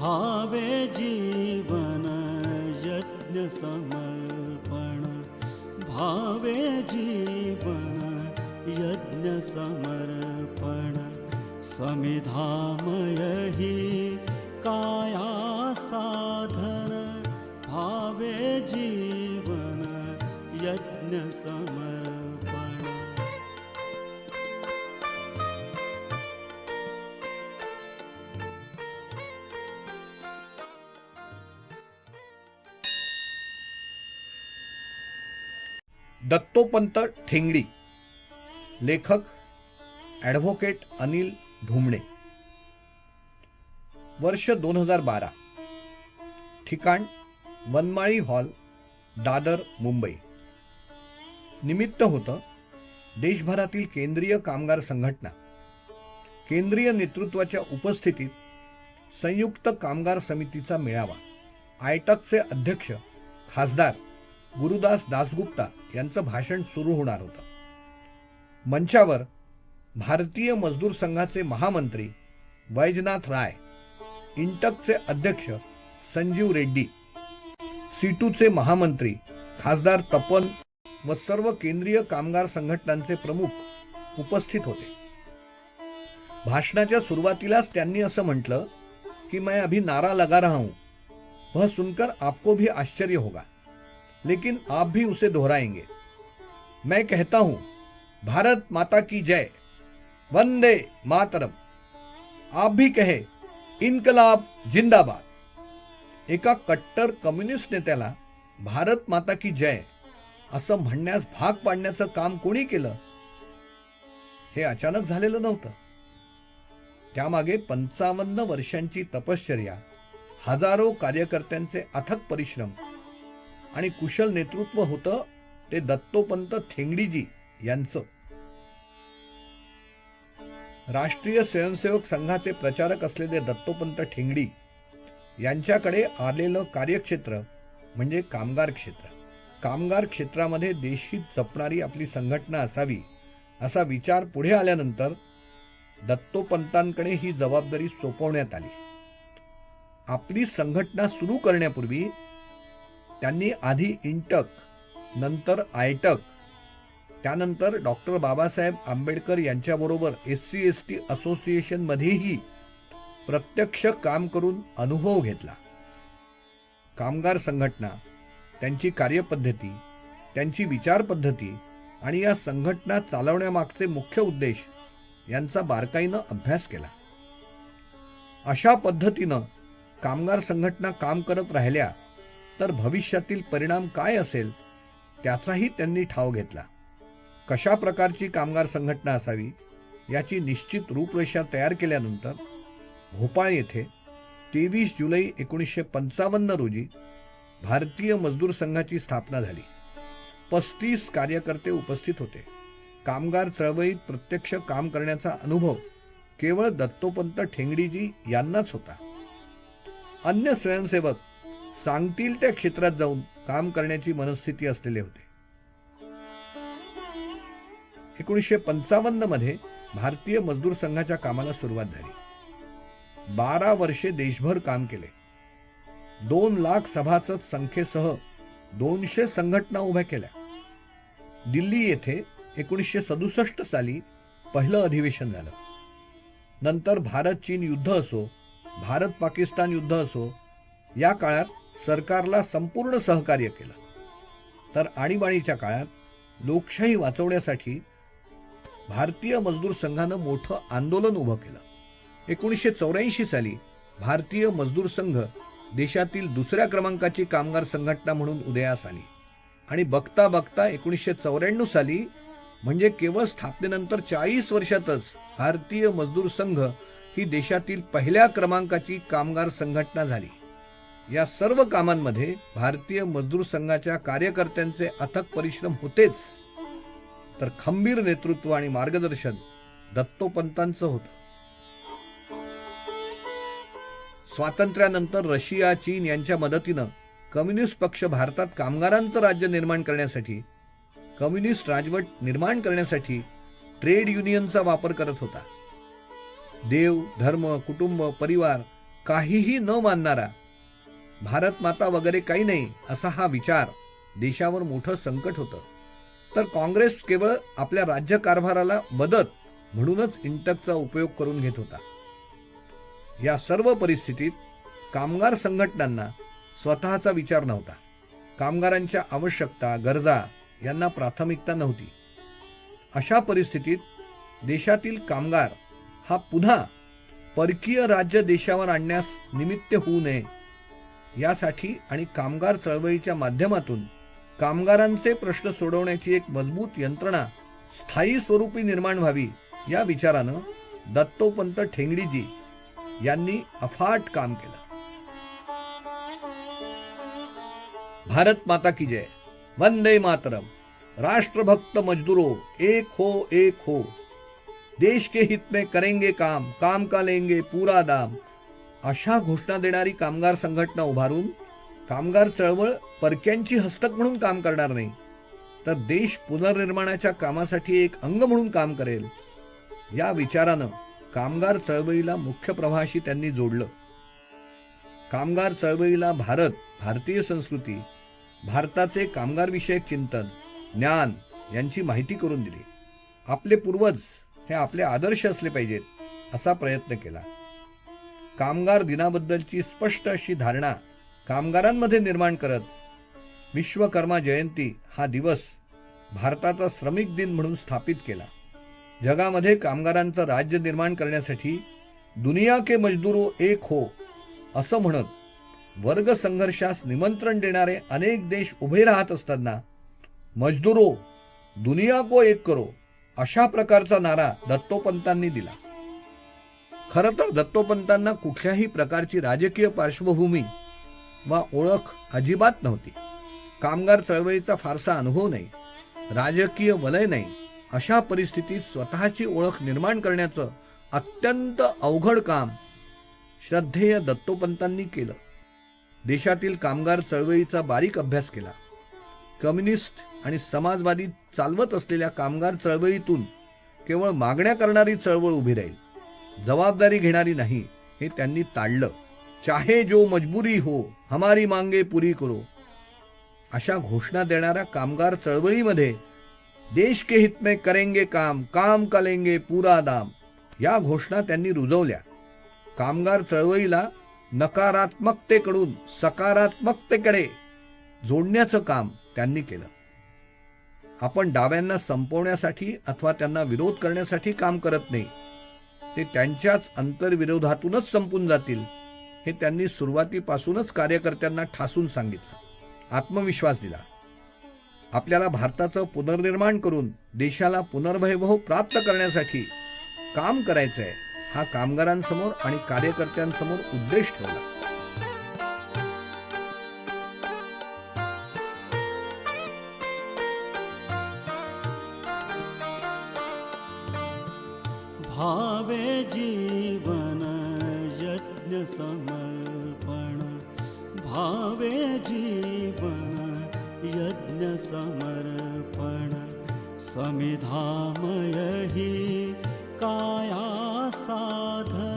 भावे जीवन यज्ञ समर्पण। भावे जीवन यज्ञ समर्पण। समिधामय हि काया साधन। भावे जीवन यज्ञ समर्पण। दत्तोपंत ठेंगडी. लेखक ॲडव्होकेट अनिल ढुमणे वर्ष दोन हजार बारा. ठिकाण वनमाळी हॉल दादर मुंबई. निमित्त होतं देशभरातील केंद्रीय कामगार संघटना. केंद्रीय नेतृत्वाच्या उपस्थितीत संयुक्त कामगार समितीचा मेळावा. आयटकचे अध्यक्ष खासदार गुरुदास दासगुप्ता यांचं भाषण सुरू होणार होतं. मंचावर भारतीय मजदूर संघाचे महामंत्री वैजनाथ राय इंटकचे अध्यक्ष संजीव रेड्डी सीटूचे महामंत्री खासदार तपन व सर्व केंद्रीय कामगार संघटनांचे प्रमुख उपस्थित होते. भाषणाच्या सुरुवातीलाच त्यांनी असं म्हटलं कि मैं अभी नारा लगा रहा हूं. वह सुनकर आपको भी आश्चर्य होगा. लेकिन आप भी उसे दोहराएंगे। मैं कहता हूं भारत माता की जय। वंदे मातरम। आप भी कहे इन्कलाब जिंदाबाद। एका कट्टर कम्युनिस्ट नेत्याला भारत माता की जय। असं म्हणण्यास भाग पाडण्याचं काम कोणी केलं? हे अचानक झालेलं नव्हतं. त्यामागे पंचावन्न वर्षांची तपश्चर्या हजारो कार्यकर्त्यांचे अथक परिश्रम आणि कुशल नेतृत्व होतं ते दत्तोपंत थेंगडीजी यांचं. राष्ट्रीय स्वयंसेवक संघाचे प्रचारक असलेले दत्तोपंत ठेंगडी यांच्याकडे आलेलं कार्यक्षेत्र म्हणजे कामगार क्षेत्र. कामगार क्षेत्रामध्ये देशी जपणारी आपली संघटना असावी असा विचार पुढे आल्यानंतर दत्तोपंतांकडे ही जबाबदारी सोपवण्यात आली. आपली संघटना सुरू करण्यापूर्वी त्यांनी आधी इंटक नंतर आयटक त्यानंतर डॉक्टर बाबासाहेब आंबेडकर यांच्याबरोबर एस सी एस टी असोसिएशनमध्येही प्रत्यक्ष काम करून अनुभव घेतला. कामगार संघटना त्यांची कार्यपद्धती त्यांची विचारपद्धती आणि या संघटना चालवण्यामागचे मुख्य उद्देश यांचा बारकाईनं अभ्यास केला. अशा पद्धतीनं कामगार संघटना काम करत राहिल्या तर भविष्यातील परिणाम काय असेल त्याचाही त्यांनी ठाव घेतला. कशा प्रकारची कामगार संघटना असावी याची निश्चित रूपरेषा तयार केल्यानंतर भोपाळ येथे तेवीस जुलै एकोणीसशे पंचावन्न रोजी भारतीय मजदूर संघाची स्थापना झाली. पस्तीस कार्यकर्ते उपस्थित होते. कामगार चळवळीत प्रत्यक्ष काम करण्याचा अनुभव केवळ दत्तोपंत ठेंगडीजी यांनाच होता. अन्य स्वयंसेवक सांगतील त्या क्षेत्रात जाऊन काम करण्याची मनस्थिती असलेले होते. एकोणीसशे पंचावन्नमध्ये भारतीय मजदूर संघाच्या कामाला सुरुवात झाली. बारा वर्षे देशभर काम केले. दोन लाख सभासद संख्येसह दोनशे संघटना उभ्या केल्या. दिल्ली येथे एकोणीसशे सदुसष्ट साली पहिलं अधिवेशन झालं. नंतर भारत चीन युद्ध असो भारत पाकिस्तान युद्ध असो या काळात सरकारला संपूर्ण सहकार्य केलं. तर आणीबाणीच्या काळात लोकशाही वाचवण्यासाठी भारतीय मजदूर संघानं मोठं आंदोलन उभं केलं. एकोणीसशे चौऱ्याऐंशी साली भारतीय मजदूर संघ देशातील दुसऱ्या क्रमांकाची कामगार संघटना म्हणून उदयास आली. आणि बघता बघता एकोणीसशे चौऱ्याण्णव साली म्हणजे केवळ स्थापनेनंतर चाळीस वर्षातच भारतीय मजदूर संघ ही देशातील पहिल्या क्रमांकाची कामगार संघटना झाली. या सर्व कामांमध्ये भारतीय मजदूर संघाच्या कार्यकर्त्यांचे अथक परिश्रम होतेच. तर खंबीर नेतृत्व आणि मार्गदर्शन दत्तोपंतांचं होतं. स्वातंत्र्यानंतर रशिया चीन यांच्या मदतीनं कम्युनिस्ट पक्ष भारतात कामगारांचं राज्य निर्माण करण्यासाठी कम्युनिस्ट राजवट निर्माण करण्यासाठी ट्रेड युनियनचा वापर करत होता. देव धर्म कुटुंब परिवार काहीही न मानणारा भारत माता वगैरे काही नाही असा हा विचार देशावर मोठं संकट होतं. तर काँग्रेस केवळ आपल्या राज्यकारभाराला मदत म्हणूनच इंटकचा उपयोग करून घेत होता. या सर्व परिस्थितीत कामगार संघटनांना स्वतःचा विचार नव्हता. कामगारांच्या आवश्यकता गरजा यांना प्राथमिकता नव्हती. अशा परिस्थितीत देशातील कामगार हा पुन्हा परकीय राज्य देशावर आणण्यास निमित्त होऊ नये यासाठी आणि कामगार चळवळीच्या माध्यमातून कामगारांचे प्रश्न सोडवण्याची एक मजबूत यंत्रणा स्थायी स्वरूपी निर्माण व्हावी या विचारानं दत्तोपंत ठेंगडीजी यांनी अफाट काम केलं. भारत माता की जय. वंदे मातरम. राष्ट्रभक्त मजदूरो एक हो एक हो. देश के हित में करेंगे काम काम का लेंगे पूरा दाम. अशा घोषणा देणारी कामगार संघटना उभारून कामगार चळवळ परक्यांची हस्तक म्हणून काम करणार नाही तर देश पुनर्निर्माणाच्या कामासाठी एक अंग म्हणून काम करेल. या विचारानं कामगार चळवळीला मुख्य प्रवाहाशी त्यांनी जोडलं. कामगार चळवळीला भारत भारतीय संस्कृती भारताचे कामगारविषयक चिंतन ज्ञान यांची माहिती करून दिली. आपले पूर्वज हे आपले आदर्श असले पाहिजेत असा प्रयत्न केला. कामगार दिनाबद्दलची स्पष्ट अशी धारणा कामगारांमध्ये निर्माण करत विश्वकर्मा जयंती हा दिवस भारताचा श्रमिक दिन म्हणून स्थापित केला. जगामध्ये कामगारांचं राज्य निर्माण करण्यासाठी दुनिया के मजदूरो एक हो असं म्हणत वर्ग संघर्षास निमंत्रण देणारे अनेक देश उभे राहत असताना मजदूरो दुनिया को एक करो अशा प्रकारचा नारा दत्तोपंतांनी दिला. खरं तर दत्तोपंतांना कुठल्याही प्रकारची राजकीय पार्श्वभूमी वा ओळख अजिबात नव्हती. कामगार चळवळीचा फारसा अनुभव नाही राजकीय वलय नाही अशा परिस्थितीत स्वतःची ओळख निर्माण करण्याचं अत्यंत अवघड काम श्रद्धेय दत्तोपंतांनी केलं. देशातील कामगार चळवळीचा बारीक अभ्यास केला. कम्युनिस्ट आणि समाजवादी चालवत असलेल्या कामगार चळवळीतून केवळ मागण्या करणारी चळवळ उभी राहील. जबाबदारी घेणारी नाही हे त्यांनी ताडलं. चाहे जो मजबुरी हो हमारी मांगे पुरी करो. अशा घोषणा देणाऱ्या कामगार चळवळीमध्ये देश के हित में करेंगे काम काम कलेंगे पूरा दाम या घोषणा त्यांनी रुजवल्या. कामगार चळवळीला नकारात्मकतेकडून सकारात्मकतेकडे जोडण्याचं काम त्यांनी केलं. आपण डाव्यांना संपवण्यासाठी अथवा त्यांना विरोध करण्यासाठी काम करत नाही. ते त्यांच्याच अंतर्विरोधातूनच संपून जातील हे त्यांनी सुरुवातीपासूनच कार्यकर्त्यांना ठासून सांगितलं. आत्मविश्वास दिला. आपल्याला भारताचं पुनर्निर्माण करून देशाला पुनर्वैभव प्राप्त करण्यासाठी काम करायचं आहे हा कामगारांसमोर आणि कार्यकर्त्यांसमोर उद्देश ठेवला. भावे जीवन यज्ञ समर्पण। भावे जीवन यज्ञ समर्पण। समिधामय ही काया साधन।